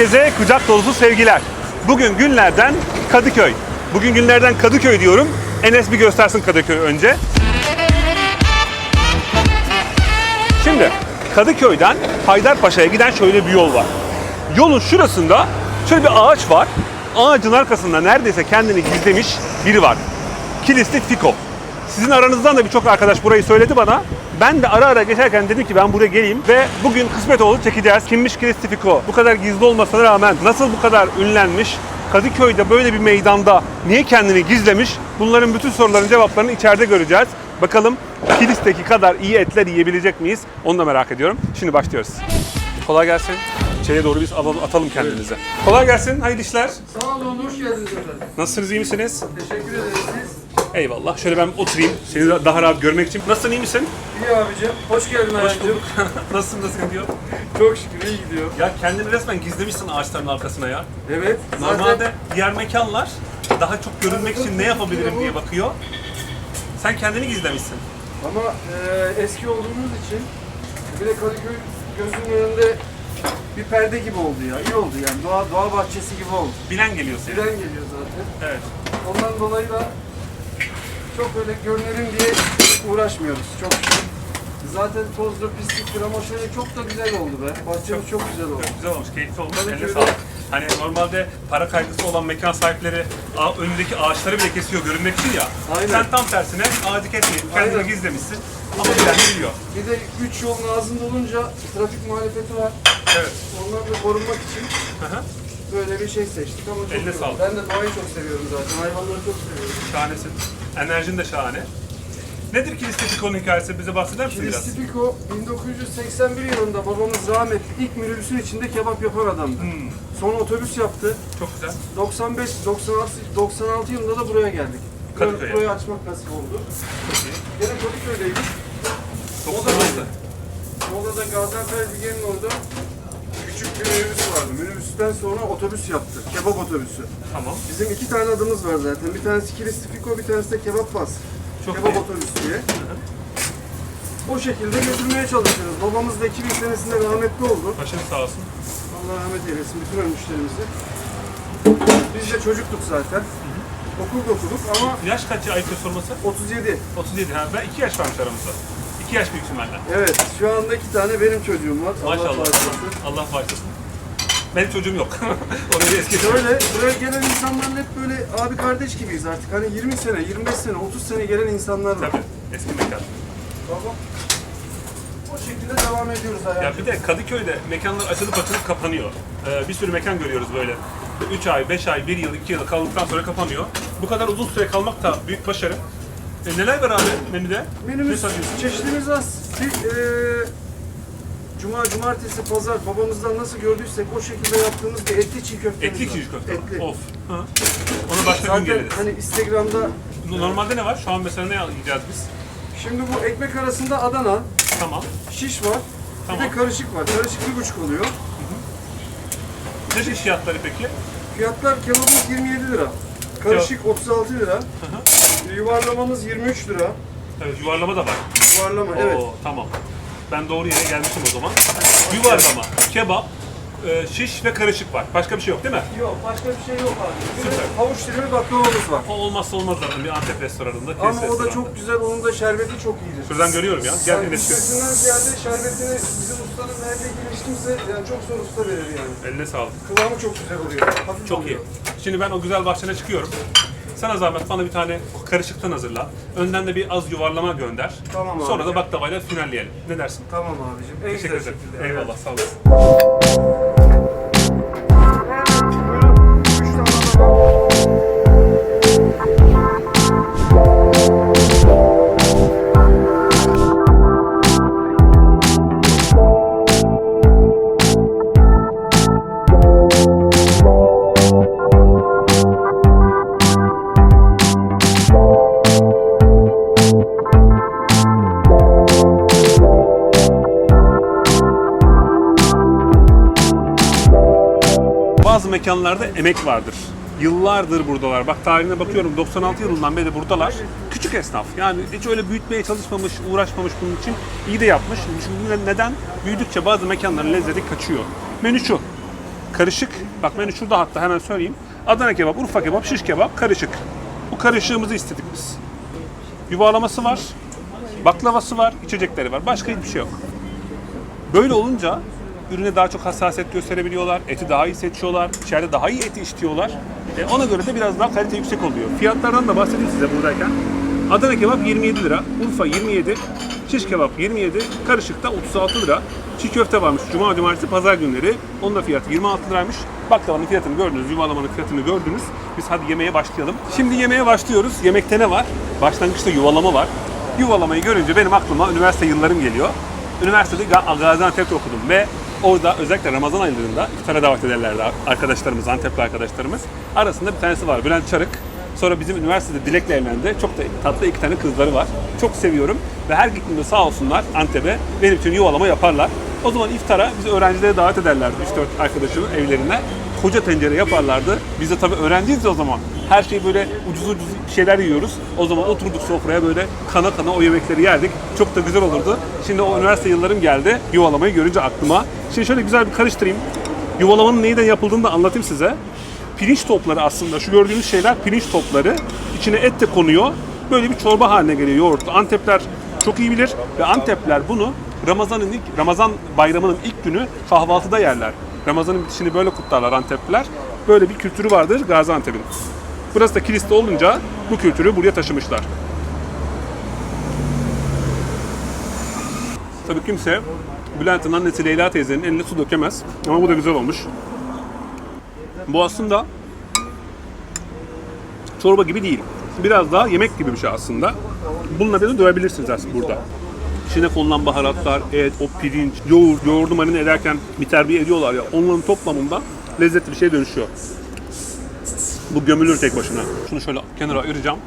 Herkese kucak dolusu sevgiler. Bugün günlerden Kadıköy. Bugün günlerden Kadıköy diyorum. Enes bir göstersin Kadıköy önce. Şimdi Kadıköy'den Haydarpaşa'ya giden şöyle bir yol var. Yolun şurasında şöyle bir ağaç var. Ağacın arkasında neredeyse kendini gizlemiş biri var. Kilisli Fiko. Sizin aranızdan da birçok arkadaş burayı söyledi bana. Ben de ara ara geçerken dedim ki ben buraya geleyim ve bugün kısmet oldu çekeceğiz. Kimmiş Kilisli Fiko? Bu kadar gizli olmasına rağmen nasıl bu kadar ünlenmiş? Kadıköy'de böyle bir meydanda niye kendini gizlemiş? Bunların bütün soruların cevaplarını içeride göreceğiz. Bakalım Kilis'teki kadar iyi etler yiyebilecek miyiz? Onu da merak ediyorum. Şimdi başlıyoruz. Kolay gelsin. İçeriye doğru biz alalım, atalım kendinizi. Kolay gelsin, hayırlı işler. Sağ olun, hoş geldiniz efendim. Nasılsınız, iyi misiniz? Teşekkür ederiz. Eyvallah. Şöyle ben oturayım, seni daha rahat görmek için. Nasılsın, iyi misin? İyi abicim, hoş geldin bulduk. Nasılsın, nasıl gidiyor? Çok şükür iyi gidiyor. Ya kendini resmen gizlemişsin ağaçların arkasına ya. Evet, zaten Normalde diğer mekanlar daha çok görünmek için ne yapabilirim diye bakıyor. Sen kendini gizlemişsin. ama e, eski olduğumuz için bir de Kadıköy gözünün önünde bir perde gibi oldu ya. İyi oldu yani. Doğa, doğa bahçesi gibi oldu. Bilen geliyor seni. Bilen geliyor zaten. Evet. Ondan dolayı da çok öyle görünelim diye uğraşmıyoruz. Çok. Zaten tozlu, pisliktir ama şöyle çok da güzel oldu be. Bahçemiz çok, güzel oldu. Çok güzel olmuş, keyifli olmuş. Tabii Eline sağlık. Hani normalde para kaygısı olan mekan sahipleri önündeki ağaçları bile kesiyor görünmek için ya. Aynen. Sen tam tersine ağacı kesmeyip kendini Aynen. gizlemişsin. Ama bilen biliyor. Bir de üç yolun ağzında olunca trafik muhalefeti var. Evet. Onlarla korunmak için Hı hı. böyle bir şey seçtik ama çok Eline sağlık. Ben de doğayı çok seviyorum zaten. Hayvanları çok seviyorum. Şahanesin. Enerjin de şahane. Nedir Kilistefiko'nun hikayesi? Bize bahseder misin biraz? Kilistipiko 1981 yılında babamız rahmetli ilk minibüsün içinde kebap yapan adamdı. Hmm, Sonra otobüs yaptı. çok güzel. 95 96 96 yılında da buraya geldik. Kadıköy'e. Burayı açmak nasip oldu. Çok iyi. Gene Kadıköy'deydik. Çok O da güzel. öyle. Orada da Gaziantep Bilge'nin orada bir minibüs vardı. Minibüsten sonra otobüs yaptı. Kebap otobüsü. Tamam. Bizim iki tane adımız var zaten. Bir tanesi Kilistifiko, bir tanesi de Kebap Bas. Çok Kebap iyi. otobüsü diye. O şekilde götürmeye çalışıyoruz. Babamız da 2000 senesinde rahmetli oldu. Başın sağ olsun. Allah rahmet eylesin bütün ölmüşlerimizi. Biz de çocuktuk zaten. Okulda okuduk ama Yaş kaç ayıptır sorması? 37. 37. Ha, ben 2 yaş varmış aramızda. 2 yaş büyüksün benden. Evet, şu anda iki tane benim çocuğum var. Allah Maşallah. bağışlasın. Allah bağışlasın. Benim çocuğum yok. Orayı es geçelim. Şöyle, buraya gelen insanlarla hep böyle abi kardeş gibiyiz artık. Hani 20 sene, 25 sene, 30 sene gelen insanlar var. Tabii. Eski mekan. Baba. O şekilde devam ediyoruz hayatım. Ya bir de Kadıköy'de mekanlar açılıp açılıp kapanıyor. Ee, bir sürü mekan görüyoruz böyle. 3 ay, 5 ay, 1 yıl, 2 yıl kaldıktan sonra kapanıyor. Bu kadar uzun süre kalmak da büyük başarı. E, neler var abi menüde? Ne Menümüz satıyorsun? çeşitimiz az. Bir, eee, Cuma, cumartesi, pazar babamızdan nasıl gördüysek o şekilde yaptığımız bir etli çiğ köftemiz Etli var. çiğ köfte. Etli. Of. Hı. Onu başka gün Zaten geliriz. hani Instagram'da Normalde ne var? Şu an mesela ne yiyeceğiz biz? şimdi bu ekmek arasında Adana, Tamam. şiş var. Tamam. Bir de karışık var. Karışık bir buçuk oluyor. Ne şiş fiyatları peki? Fiyatlar kebabımız 27 lira. Karışık 36 lira. Hı hı. Yuvarlamamız 23 lira. Evet, yuvarlama da var. Yuvarlama evet. Oo, tamam. Ben doğru yere gelmişim o zaman. Yuvarlama, kebap, e, şiş ve karışık var. Başka bir şey yok değil mi? Yok başka bir şey yok abi. Bir de Süper. havuç dilimi baklavamız var. O olmazsa olmaz zaten bir Antep restoranında. Ama kilis o da restoranında. çok güzel, onun da şerbeti çok iyidir. Şuradan görüyorum ya. Gel Enes gör. Şerbetinden ziyade şerbetini bizim ustanın nerede hiç kimse yani çok zor usta verir yani. Eline sağlık. Kıvamı çok güzel oluyor. Hafif Çok iyi. oluyor. Şimdi ben o güzel bahçene çıkıyorum. Sana zahmet bana bir tane karışıktan hazırla. Önden de bir az yuvarlama gönder. Tamam. Sonra da baklavayla finalleyelim. Ne dersin? Tamam abicim. En Teşekkür güzel ederim. şekilde. Eyvallah sağ olasın. Mekanlarda emek vardır. Yıllardır buradalar. Bak tarihine bakıyorum 96 yılından beri buradalar. Küçük esnaf. Yani hiç öyle büyütmeye çalışmamış, uğraşmamış bunun için. İyi de yapmış. Şimdi neden? Büyüdükçe bazı mekanların lezzeti kaçıyor. Menü şu. Karışık. Bak menü şurada hatta hemen söyleyeyim. Adana kebap, Urfa kebap, şiş kebap karışık. Bu karışığımızı istedik biz. Yuvarlaması var, baklavası var, içecekleri var. Başka hiçbir şey yok. Böyle olunca ürüne daha çok hassasiyet gösterebiliyorlar, eti daha iyi seçiyorlar, içeride daha iyi eti işliyorlar. E, ona göre de biraz daha kalite yüksek oluyor. Fiyatlardan da bahsedeyim size buradayken. Adana kebap 27 lira, Urfa 27, şiş kebap 27, karışıkta 36 lira. Çiğ köfte varmış cuma, cumartesi, pazar günleri. Onun da fiyatı 26 liraymış. Baklavanın fiyatını gördünüz, yuvalamanın fiyatını gördünüz. Biz hadi yemeğe başlayalım. Şimdi yemeğe başlıyoruz. Yemekte ne var? Başlangıçta yuvalama var. Yuvalamayı görünce benim aklıma üniversite yıllarım geliyor. Üniversitede Ga- Gaziantep'te okudum ve orada özellikle Ramazan aylarında iftara davet ederlerdi arkadaşlarımız, Antepli arkadaşlarımız. Arasında bir tanesi var, Bülent Çarık. Sonra bizim üniversitede Dilek'le evlendi. Çok da tatlı iki tane kızları var. Çok seviyorum ve her gittiğimde sağ olsunlar Antep'e benim için yuvalama yaparlar. O zaman iftara bizi öğrencileri davet ederlerdi 3-4 arkadaşımın evlerine. Koca tencere yaparlardı. Biz de tabii öğrenciyiz o zaman. Her şeyi böyle ucuz ucuz şeyler yiyoruz. O zaman oturduk sofraya böyle kana kana o yemekleri yerdik. Çok da güzel olurdu. Şimdi o üniversite yıllarım geldi. Yuvalamayı görünce aklıma. Şimdi şöyle güzel bir karıştırayım. Yuvalamanın neyden yapıldığını da anlatayım size. Pirinç topları aslında. Şu gördüğünüz şeyler pirinç topları. İçine et de konuyor. Böyle bir çorba haline geliyor yoğurtlu. Antepler çok iyi bilir ve Antepler bunu Ramazan'ın ilk Ramazan bayramının ilk günü kahvaltıda yerler. Ramazan'ın bitişini böyle kutlarlar Antepliler. Böyle bir kültürü vardır Gaziantep'in. Burası da kiliste olunca bu kültürü buraya taşımışlar. Tabii kimse Bülent'in annesi Leyla teyzenin eline su dökemez. Ama bu da güzel olmuş. Bu aslında çorba gibi değil. Biraz daha yemek gibi bir şey aslında. Bununla beni doyabilirsiniz aslında burada. İçine konulan baharatlar, et, o pirinç, yoğurt, yoğurdu marine ederken bir terbiye ediyorlar ya. Onların toplamında lezzetli bir şeye dönüşüyor. Bu gömülür tek başına. Şunu şöyle kenara ayıracağım.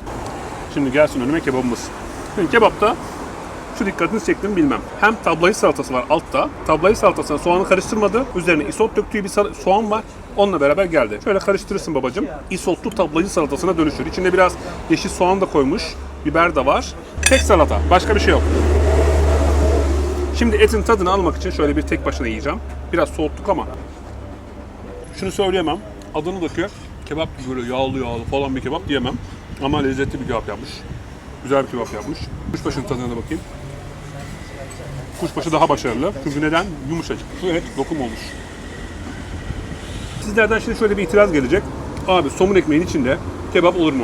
Şimdi gelsin önüme kebabımız. Şimdi kebapta şu dikkatinizi çekti mi bilmem. Hem tablayı salatası var altta. Tablayı salatasına soğanı karıştırmadı. Üzerine isot döktüğü bir soğan var. Onunla beraber geldi. Şöyle karıştırırsın babacım. Isotlu tablayı salatasına dönüşür. İçinde biraz yeşil soğan da koymuş. Biber de var. Tek salata. Başka bir şey yok. Şimdi etin tadını almak için şöyle bir tek başına yiyeceğim. Biraz soğuttuk ama. Şunu söyleyemem. Adana'daki kebap gibi böyle yağlı yağlı falan bir kebap diyemem. Ama lezzetli bir kebap yapmış. Güzel bir kebap yapmış. Kuşbaşının tadına da bakayım. Kuşbaşı daha başarılı. Çünkü neden? Yumuşacık. Şu et lokum olmuş. Sizlerden şimdi şöyle bir itiraz gelecek. Abi somun ekmeğin içinde kebap olur mu?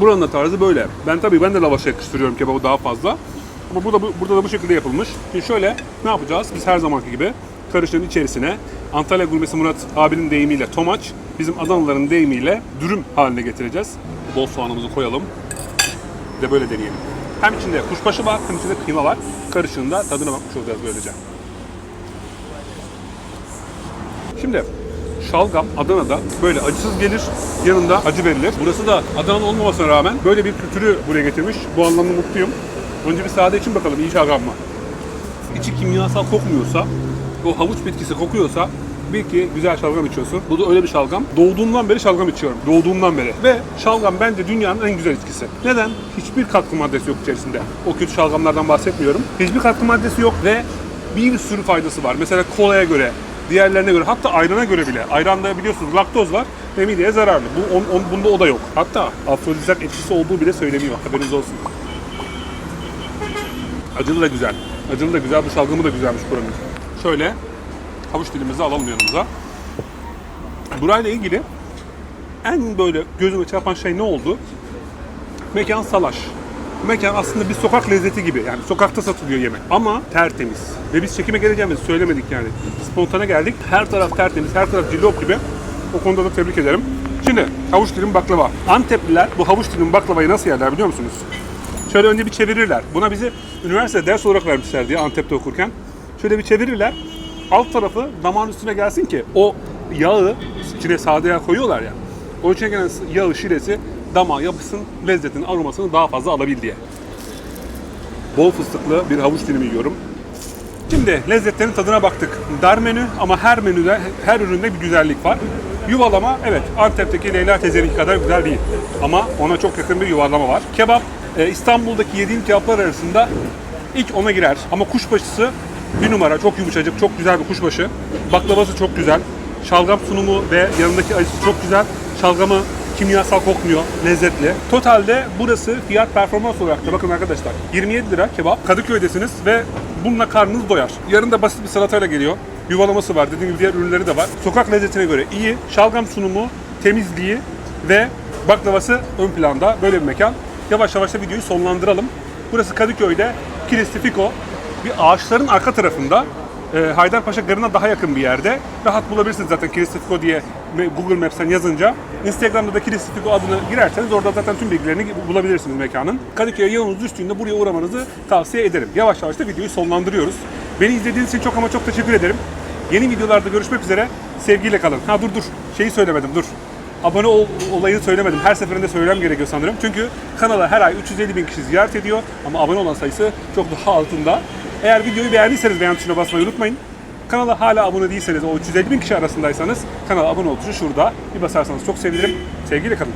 Buranın da tarzı böyle. Ben tabii ben de lavaşa yakıştırıyorum kebabı daha fazla. Ama burada, bu- burada da bu şekilde yapılmış. Şimdi şöyle ne yapacağız? Biz her zamanki gibi karışığın içerisine Antalya gurmesi Murat abinin deyimiyle tomaç, bizim Adanalıların deyimiyle dürüm haline getireceğiz. Bol soğanımızı koyalım. Bir de böyle deneyelim. Hem içinde kuşbaşı var hem içinde kıyma var. Karışığında tadına bakmış olacağız böylece. Şimdi şalgam Adana'da böyle acısız gelir, yanında acı verilir. Burası da Adana'nın olmamasına rağmen böyle bir kültürü buraya getirmiş. Bu anlamda mutluyum. Önce bir sade için bakalım iyi şalgam mı? İçi kimyasal kokmuyorsa, o havuç bitkisi kokuyorsa bil ki güzel şalgam içiyorsun. Bu da öyle bir şalgam. Doğduğumdan beri şalgam içiyorum. Doğduğumdan beri. Ve şalgam bence dünyanın en güzel içkisi. Neden? Hiçbir katkı maddesi yok içerisinde. O kötü şalgamlardan bahsetmiyorum. Hiçbir katkı maddesi yok ve bir sürü faydası var. Mesela kolaya göre, diğerlerine göre, hatta ayrana göre bile. Ayranda biliyorsunuz laktoz var ve mideye zararlı. Bu, on, on- bunda o da yok. Hatta afrodizyak etkisi olduğu bile söyleniyor. Haberiniz olsun. Acılı da güzel. Acılı da güzel. Bu şalgamı da güzelmiş buranın. Şöyle havuç dilimizi alalım yanımıza. Burayla ilgili en böyle gözüme çarpan şey ne oldu? Mekan salaş. Mekan aslında bir sokak lezzeti gibi. Yani sokakta satılıyor yemek. Ama tertemiz. Ve biz çekime geleceğimizi söylemedik yani. Spontane geldik. Her taraf tertemiz, her taraf cillop gibi. O konuda da tebrik ederim. Şimdi havuç dilim baklava. Antepliler bu havuç dilim baklavayı nasıl yerler biliyor musunuz? Şöyle önce bir çevirirler. Buna bizi üniversite ders olarak vermişler diye Antep'te okurken. Şöyle bir çevirirler. Alt tarafı damağın üstüne gelsin ki o yağı içine sade yağ koyuyorlar ya. O içine gelen yağı şiresi damağa yapısın, lezzetini, aromasını daha fazla alabil diye. Bol fıstıklı bir havuç dilimi yiyorum. Şimdi lezzetlerin tadına baktık. Dar menü ama her menüde, her üründe bir güzellik var. Yuvalama evet Antep'teki Leyla teyzeninki kadar güzel değil. Ama ona çok yakın bir yuvarlama var. Kebap e, İstanbul'daki yediğim kebaplar arasında ilk ona girer. Ama kuşbaşısı bir numara çok yumuşacık, çok güzel bir kuşbaşı. Baklavası çok güzel. Şalgam sunumu ve yanındaki acısı çok güzel. Şalgamı kimyasal kokmuyor, lezzetli. Totalde burası fiyat performans olarak da bakın arkadaşlar 27 lira kebap. Kadıköy'desiniz ve bununla karnınız doyar. Yarın da basit bir salatayla geliyor. Yuvalaması var. Dediğim gibi diğer ürünleri de var. Sokak lezzetine göre iyi. Şalgam sunumu, temizliği ve baklavası ön planda. Böyle bir mekan. Yavaş yavaş da videoyu sonlandıralım. Burası Kadıköy'de Kilistifiko. Bir ağaçların arka tarafında e, Haydarpaşa Garı'na daha yakın bir yerde. Rahat bulabilirsiniz zaten Kilistifiko diye Google Maps'ten yazınca. Instagram'da da Kilistifiko adını girerseniz orada zaten tüm bilgilerini bulabilirsiniz mekanın. Kadıköy'e yolunuz düştüğünde buraya uğramanızı tavsiye ederim. Yavaş yavaş da videoyu sonlandırıyoruz. Beni izlediğiniz için çok ama çok teşekkür ederim. Yeni videolarda görüşmek üzere. Sevgiyle kalın. Ha dur dur. Şeyi söylemedim dur. Abone ol olayını söylemedim. Her seferinde söylemem gerekiyor sanırım. Çünkü kanala her ay 350 bin kişi ziyaret ediyor. Ama abone olan sayısı çok daha altında. Eğer videoyu beğendiyseniz beğen tuşuna basmayı unutmayın. Kanala hala abone değilseniz, o 350 bin kişi arasındaysanız kanala abone ol tuşu şurada. Bir basarsanız çok sevinirim. Sevgiyle kalın.